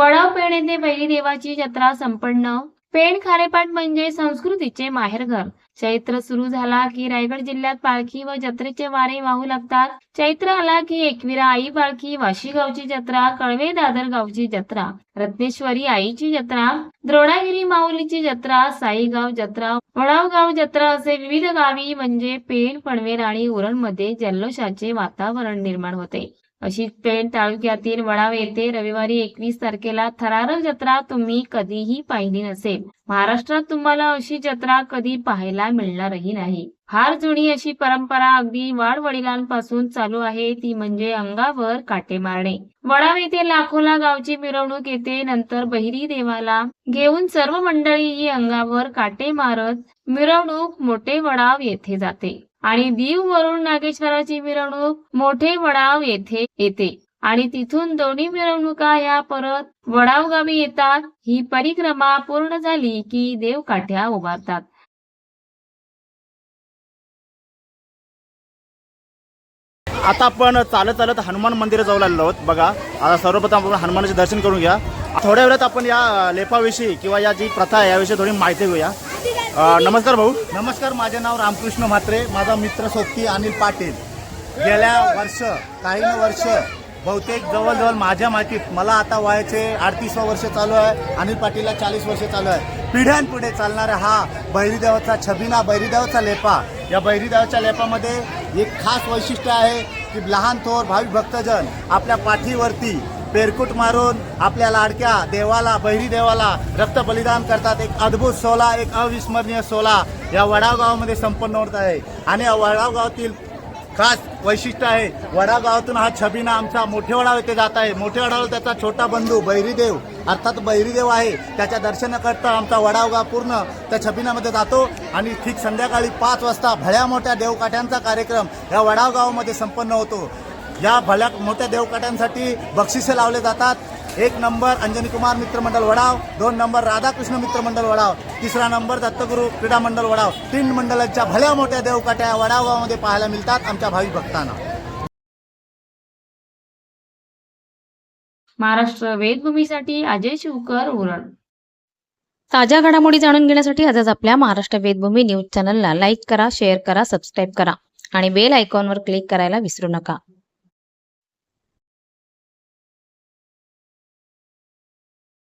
पेण येथे पहिली देवाची जत्रा संपन्न. पेण खारेपाट म्हणजे संस्कृतीचे माहेरघर चैत्र सुरू झाला की रायगड जिल्ह्यात पालखी व जत्रेचे वारे वाहू लागतात. चैत्र आला की एकविरा आई पालखी वाशी गावची जत्रा कळवे दादर गावची जत्रा रत्नेश्वरी आईची जत्रा द्रोणागिरी माऊलीची जत्रा साईगाव जत्रा वडावगाव जत्रा असे विविध गावी म्हणजे पेण पनवेल आणि उरणमध्ये जल्लोषाचे वातावरण निर्माण होते. अशीच पेण तालुक्यातील वडाव येथे रविवारी एकवीस तारखेला थरारक जत्रा तुम्ही कधीही पाहिली नसेल. महाराष्ट्रात तुम्हाला अशी जत्रा कधी पाहायला मिळणारही नाही. फार जुनी अशी परंपरा अगदी वाडवडिलांपासून चालू आहे ती म्हणजे अंगावर काटे मारणे. वडाव येथे लाखोला गावची मिरवणूक येते नंतर बहिरी देवाला घेऊन सर्व मंडळी ही अंगावर काटे मारत मिरवणूक मोठे वडाव येथे जाते. आणि दीव वरून नागेश्वराची मिरवणूक मोठे वडाव येथे येते. आणि तिथून दोन्ही मिरवणुका या परत वडाव गावी येतात. ही परिक्रमा पूर्ण झाली की देव काठ्या उभारतात. आता आपण चालत चालत हनुमान मंदिर जाऊ लागलो आहोत. बघा आता सर्वप्रथम आपण हनुमानाचे दर्शन करून घ्या. थोड्या वेळात आपण या लेपाविषयी किंवा या जी प्रथा आहे याविषयी थोडी माहिती घेऊया. नमस्कार भाऊ. नमस्कार माझे नाव रामकृष्ण म्हात्रे. माझा मित्र सोबती अनिल पाटील. गेल्या वर्ष काही न वर्ष बहुतेक जवळजवळ माझ्या माहितीत मला आता वयाचे अडतीसवं वर्ष चालू आहे अनिल पाटीलला चाळीस वर्ष चालू आहे. पिढ्यानपुढे चालणारा हा बैरीदेवाचा छबिना बैरीदेवाचा लेपा. या बैरीदेवाच्या लेपामध्ये एक खास वैशिष्ट्य आहे की लहान थोर भाविक भक्तजन आपल्या पाठीवरती पेरकूट मारून आपल्या लाडक्या देवाला बहिरी देवाला रक्त बलिदान करतात. एक अद्भुत सोला एक अविस्मरणीय सोला या वडाव गावामध्ये संपन्न होत आहे. आणि या वडाव गावातील खास वैशिष्ट्य आहे वडाव गावातून हा छबिना आमचा मोठे येथे जात आहे. मोठेवाडावर त्याचा छोटा बंधू बैरीदेव अर्थात बैरीदेव आहे. त्याच्या दर्शनाकरता आमचा वडाव गाव पूर्ण त्या छबिनामध्ये जातो. आणि ठीक संध्याकाळी पाच वाजता भल्या मोठ्या देवकाठ्यांचा कार्यक्रम या वडाव गावामध्ये संपन्न होतो. या भल्या मोठ्या देवकाट्यांसाठी बक्षिसे लावले जातात. एक नंबर अंजनी कुमार मित्र मंडळ वडाव दोन नंबर राधाकृष्ण मित्र मंडळ वडाव तिसरा नंबर दत्तगुरू क्रीडा मंडळ वडाव. तीन मंडळांच्या भल्या मोठ्या देवकाट्या वडाव गावामध्ये पाहायला मिळतात आमच्या भाविक भक्तांना. महाराष्ट्र वेदभूमीसाठी अजय शिवकर उरण. ताज्या घडामोडी जाणून घेण्यासाठी आजच आपल्या महाराष्ट्र वेदभूमी न्यूज चॅनलला लाईक करा शेअर करा सबस्क्राईब करा आणि बेल आयकॉनवर क्लिक करायला विसरू नका.